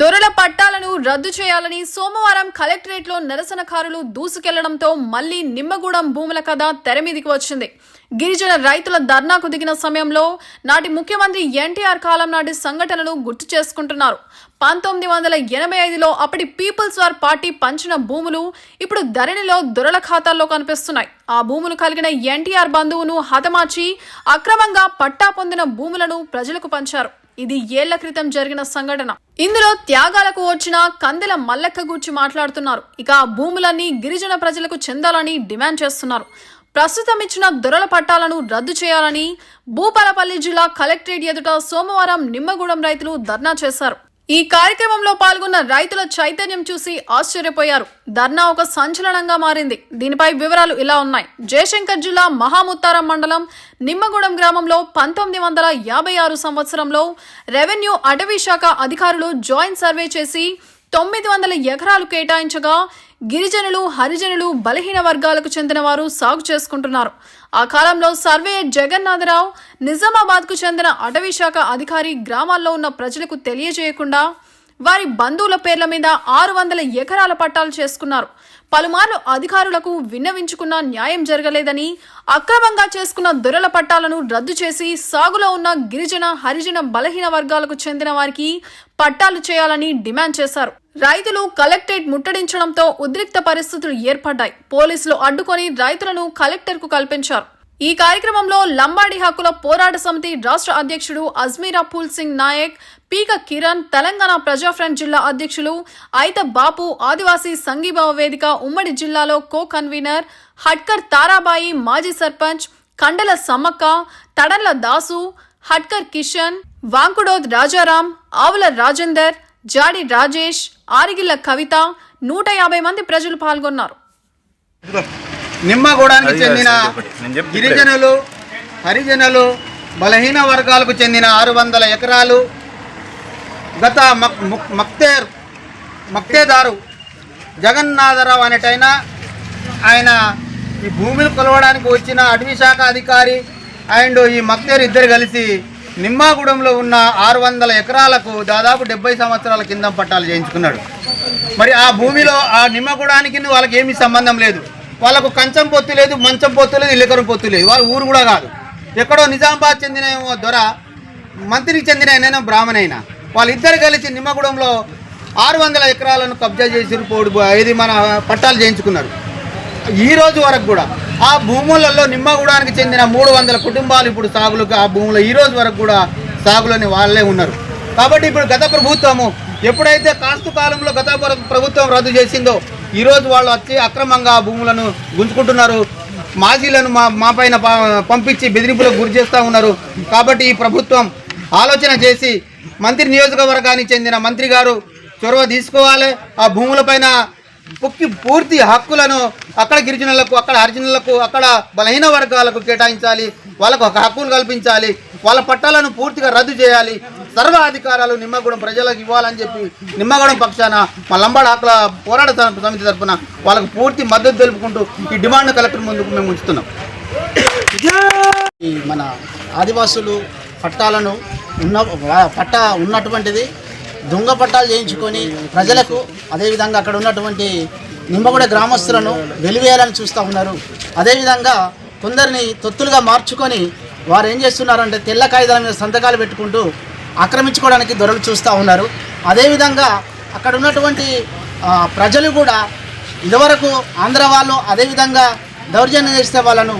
దొరల పట్టాలను రద్దు చేయాలని సోమవారం కలెక్టరేట్లో నిరసనకారులు దూసుకెళ్ళడంతో మళ్ళీ నిమ్మగూడెం భూముల కథ తెరమీదికి వచ్చింది. గిరిజన రైతుల ధర్నాకు దిగిన సమయంలో నాటి ముఖ్యమంత్రి ఎన్టీఆర్ కాలం నాటి సంఘటనలు గుర్తు చేసుకుంటున్నారు. పంతొమ్మిది వందల ఎనభై ఐదులో అప్పటి పీపుల్స్ వార్ పార్టీ పంచిన భూములు ఇప్పుడు ధరణిలో దొరల ఖాతాల్లో కనిపిస్తున్నాయి. ఆ భూములు కలిగిన ఎన్టీఆర్ బంధువును హతమార్చి అక్రమంగా పట్టా పొందిన భూములను ప్రజలకు పంచారు. ఇది ఏళ్ళ క్రితం జరిగిన సంఘటన. ఇందులో త్యాగాలకు వచ్చిన కందెల మల్లెక్క గూర్చి మాట్లాడుతున్నారు. ఇక ఆ భూములన్నీ గిరిజన ప్రజలకు చెందాలని డిమాండ్ చేస్తున్నారు. ప్రస్తుతం ఇచ్చిన దొరల పట్టాలను రద్దు చేయాలని భూపాలపల్లి జిల్లా కలెక్టరేట్ ఎదుట సోమవారం నిమ్మగూడెం రైతులు ధర్నా చేశారు. ఈ కార్యక్రమంలో పాల్గొన్న రైతుల చైతన్యం చూసి ఆశ్చర్యపోయారు. ధర్నా ఒక సంచలనంగా మారింది. దీనిపై వివరాలు ఇలా ఉన్నాయి. జయశంకర్ జిల్లా మహాముత్తారం మండలం నిమ్మగూడెం గ్రామంలో పంతొమ్మిది వందల యాభై ఆరు సంవత్సరంలో రెవెన్యూ అటవీ శాఖ అధికారులు జాయింట్ సర్వే చేసి తొమ్మిది వందల ఎకరాలు కేటాయించగా గిరిజనులు హరిజనులు బలహీన వర్గాలకు చెందిన వారు సాగు చేసుకుంటున్నారు. ఆ కాలంలో సర్వేయర్ జగన్నాథరావు నిజామాబాద్కు చెందిన అటవీ శాఖ అధికారి గ్రామాల్లో ఉన్న ప్రజలకు తెలియజేయకుండా వారి బంధువుల పేర్ల మీద ఆరు వందల ఎకరాల పట్టాలు చేసుకున్నారు. పలుమార్లు అధికారులకు విన్నవించుకున్న న్యాయం జరగలేదని అక్రమంగా చేసుకున్న దొరల పట్టాలను రద్దు చేసి సాగులో ఉన్న గిరిజన హరిజన బలహీన వర్గాలకు చెందిన వారికి పట్టాలు చేయాలని డిమాండ్ చేశారు. రైతులు కలెక్టరేట్ ముట్టడించడంతో ఉద్రిక్త పరిస్థితులు ఏర్పడ్డాయి. పోలీసులు అడ్డుకొని రైతులను కలెక్టర్కు కల్పించారు. ఈ కార్యక్రమంలో లంబాడి హక్కుల పోరాట సమితి రాష్ట్ర అధ్యక్షుడు అజ్మీరా పూల్ సింగ్ నాయక్ పీక కిరణ్ తెలంగాణ ప్రజా ఫ్రంట్ జిల్లా అధ్యక్షులు ఐత బాపు ఆదివాసీ సంఘీభావ వేదిక ఉమ్మడి జిల్లాలో కో కన్వీనర్ హట్కర్ తారాబాయి మాజీ సర్పంచ్ కండల సమ్మక్క తడన్ల దాసు హట్కర్ కిషన్ వాంకుడోద్ రాజారాం ఆవుల రాజేందర్ జాడి రాజేష్ ఆరిగిల్ల కవిత నూట యాభై మంది ప్రజలు పాల్గొన్నారు. నిమ్మగూడానికి చెందిన గిరిజనులు హరిజనులు బలహీన వర్గాలకు చెందిన ఆరు వందల ఎకరాలు గత మక్- ముక్- మక్తేర్ మక్తేదారు జగన్నాథరావు అనేటైన ఆయన ఈ భూమిని కొలవడానికి వచ్చిన అటవీ శాఖ అధికారి అండ్ ఈ మక్తేర్ ఇద్దరు కలిసి నిమ్మాగూడెంలో ఉన్న ఆరు వందల ఎకరాలకు దాదాపు డెబ్బై సంవత్సరాల కింద పట్టాలు చేయించుకున్నాడు. మరి ఆ భూమిలో ఆ నిమ్మగూడానికి వాళ్ళకి ఏమీ సంబంధం లేదు. వాళ్ళకు కంచం పొత్తు లేదు మంచం పొత్తు లేదు ఇల్లకరం పొత్తు లేదు. వాళ్ళ ఊరు కూడా కాదు. ఎక్కడో నిజామాబాద్ చెందిన దొర మంత్రికి చెందిన అయినా బ్రాహ్మణ అయినా వాళ్ళిద్దరు కలిసి నిమ్మగూడెంలో ఆరు వందల ఎకరాలను కబ్జా చేసి పోడు ఇది మన పట్టాలు చేయించుకున్నారు. ఈ రోజు వరకు కూడా ఆ భూములలో నిమ్మగూడానికి చెందిన మూడు వందల కుటుంబాలు ఇప్పుడు సాగులకు ఆ భూములు ఈ రోజు వరకు కూడా సాగులోని వాళ్ళే ఉన్నారు. కాబట్టి ఇప్పుడు గత ప్రభుత్వము ఎప్పుడైతే కాస్తు కాలంలో గత ప్రభుత్వం రద్దు చేసిందో ఈరోజు వాళ్ళు వచ్చి అక్రమంగా భూములను గుంజుకుంటున్నారు. మాజీలను మా మా పైన ప- పంపించి బెదిరింపులకు గురి చేస్తూ ఉన్నారు. కాబట్టి ఈ ప్రభుత్వం ఆలోచన చేసి మంత్రి నియోజకవర్గానికి చెందిన మంత్రి గారు చొరవ తీసుకోవాలి. ఆ భూములపైన పుక్కి పూర్తి హక్కులను అక్కడ గిరిజనులకు అక్కడ హరిజనులకు అక్కడ బలహీన వర్గాలకు కేటాయించాలి. వాళ్ళకు ఒక హక్కులు కల్పించాలి. వాళ్ళ పట్టాలను పూర్తిగా రద్దు చేయాలి. సర్వ అధికారాలు నిమ్మగూడెం ప్రజలకు ఇవ్వాలని చెప్పి నిమ్మగూడెం పక్షాన మా లంబాడ ఆకుల పోరాట సమితి తరఫున వాళ్ళకు పూర్తి మద్దతు తెలుపుకుంటూ ఈ డిమాండ్ కలెక్టర్ ముందుకు మేము ఉంచుతున్నాం. మన ఆదివాసులు పట్టాలను ఉన్న పట్టా ఉన్నటువంటిది దొంగ పట్టాలు చేయించుకొని ప్రజలకు అదేవిధంగా అక్కడ ఉన్నటువంటి నిమ్మగూడ గ్రామస్తులను వెలివేయాలని చూస్తూ ఉన్నారు. అదేవిధంగా కొందరిని తొత్తులుగా మార్చుకొని వారు ఏం చేస్తున్నారంటే తెల్ల కాగితాల మీద సంతకాలు పెట్టుకుంటూ ఆక్రమించుకోవడానికి దొరలు చూస్తూ ఉన్నారు. అదేవిధంగా అక్కడ ఉన్నటువంటి ప్రజలు కూడా ఇదివరకు ఆంధ్ర వాళ్ళు అదేవిధంగా దౌర్జన్యం చేస్తే వాళ్ళను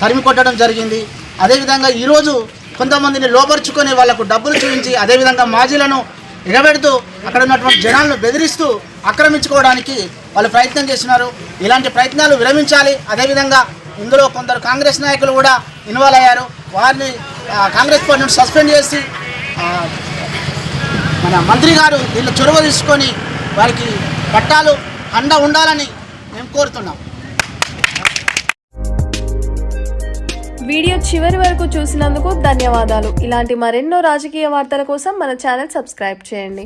తరిమి కొట్టడం జరిగింది. అదేవిధంగా ఈరోజు కొంతమందిని లోపరుచుకొని వాళ్ళకు డబ్బులు చూపించి అదేవిధంగా మాజీలను ఎగబెడుతూ అక్కడ ఉన్నటువంటి జనాలను బెదిరిస్తూ ఆక్రమించుకోవడానికి వాళ్ళు ప్రయత్నం చేస్తున్నారు. ఇలాంటి ప్రయత్నాలు విరమించాలి. అదేవిధంగా ఇందులో కొందరు కాంగ్రెస్ నాయకులు కూడా ఇన్వాల్వ్ అయ్యారు. వారిని కాంగ్రెస్ పార్టీని సస్పెండ్ చేసి మన మంత్రి గారు దీనిలో చొరవ తీసుకొని వారికి పట్టాలు అండ ఉండాలని మేము కోరుతున్నాం. వీడియో చివరి వరకు చూసినందుకు ధన్యవాదాలు. ఇలాంటి మరెన్నో రాజకీయ వార్తల కోసం మన ఛానల్ సబ్స్క్రైబ్ చేయండి.